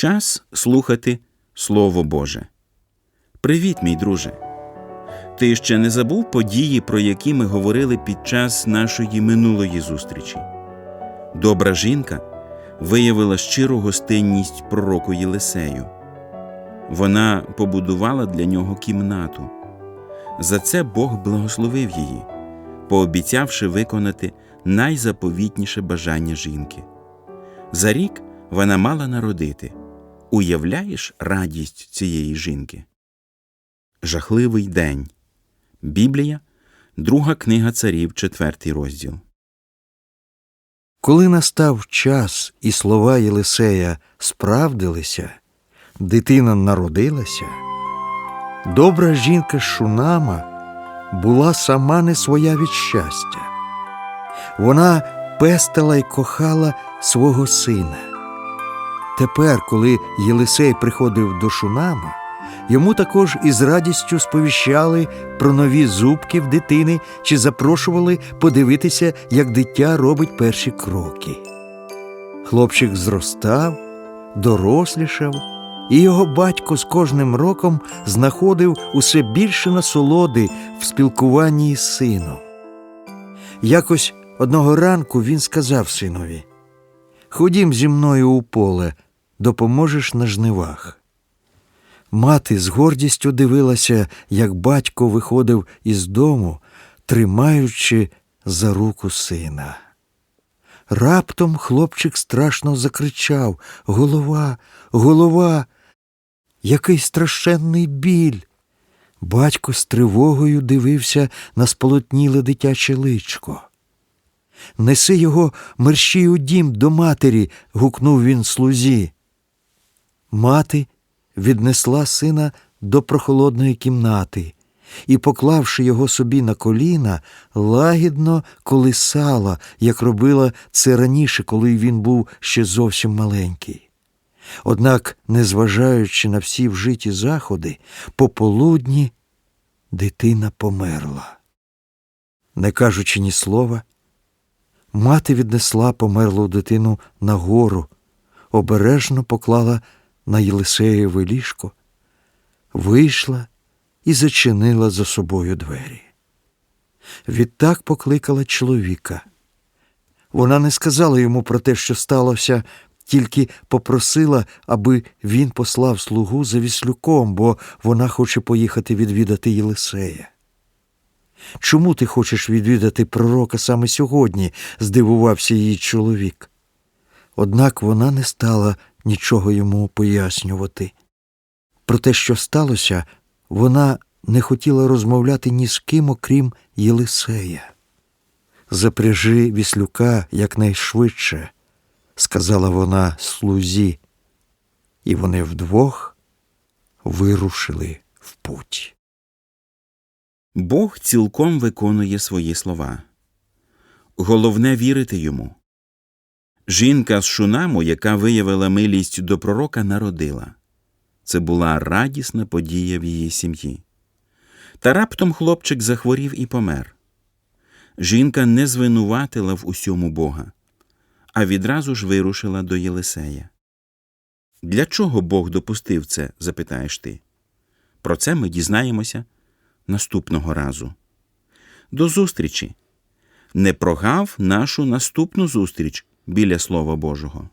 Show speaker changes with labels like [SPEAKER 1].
[SPEAKER 1] Час слухати Слово Боже. Привіт, мій друже. Ти ще не забув події, про які ми говорили під час нашої минулої зустрічі. Добра жінка виявила щиру гостинність пророку Єлисею. Вона побудувала для нього кімнату. За це Бог благословив її, пообіцявши виконати найзаповітніше бажання жінки. За рік вона мала народити. Уявляєш радість цієї жінки? Жахливий день. Біблія, друга книга царів, четвертий розділ.
[SPEAKER 2] Коли настав час і слова Єлисея справдилися, дитина народилася, добра жінка Шунама була сама не своя від щастя. Вона пестила й кохала свого сина. Тепер, коли Єлисей приходив до Шунама, йому також із радістю сповіщали про нові зубки в дитини чи запрошували подивитися, як дитя робить перші кроки. Хлопчик зростав, дорослішав, і його батько з кожним роком знаходив усе більше насолоди в спілкуванні із сином. Якось одного ранку він сказав синові: Ходім зі мною у поле, допоможеш на жнивах. Мати з гордістю дивилася, як батько виходив із дому, тримаючи за руку сина. Раптом хлопчик страшно закричав Голова, голова, який страшенний біль. Батько з тривогою дивився на сполотніле дитяче личко. Неси його мерщій у дім до матері. гукнув він слузі. Мати віднесла сина до прохолодної кімнати і, поклавши його собі на коліна, лагідно колисала, як робила це раніше, коли він був ще зовсім маленький. Однак, незважаючи на всі вжиті заходи, пополудні дитина померла. Не кажучи ні слова, мати віднесла померлу дитину на гору, обережно поклала на Єлисеєве ліжко, вийшла і зачинила за собою двері. Відтак покликала чоловіка. Вона не сказала йому про те, що сталося, тільки попросила, аби він послав слугу за віслюком, бо вона хоче поїхати відвідати Єлисея. Чому ти хочеш відвідати пророка саме сьогодні? здивувався її чоловік. Однак вона не стала нічого йому пояснювати. Про те, що сталося, вона не хотіла розмовляти ні з ким, окрім Єлисея. Запряжи віслюка якнайшвидше, сказала вона слузі, і вони вдвох вирушили в путь.
[SPEAKER 1] Бог цілком виконує свої слова. Головне вірити йому. Жінка з Шунаму, яка виявила милість до пророка, народила. Це була радісна подія в її сім'ї. Та раптом хлопчик захворів і помер. Жінка не звинуватила в усьому Бога, а відразу ж вирушила до Єлисея. Для чого Бог допустив це, запитаєш ти? Про це ми дізнаємося наступного разу. До зустрічі! Не прогав нашу наступну зустріч біля Слова Божого.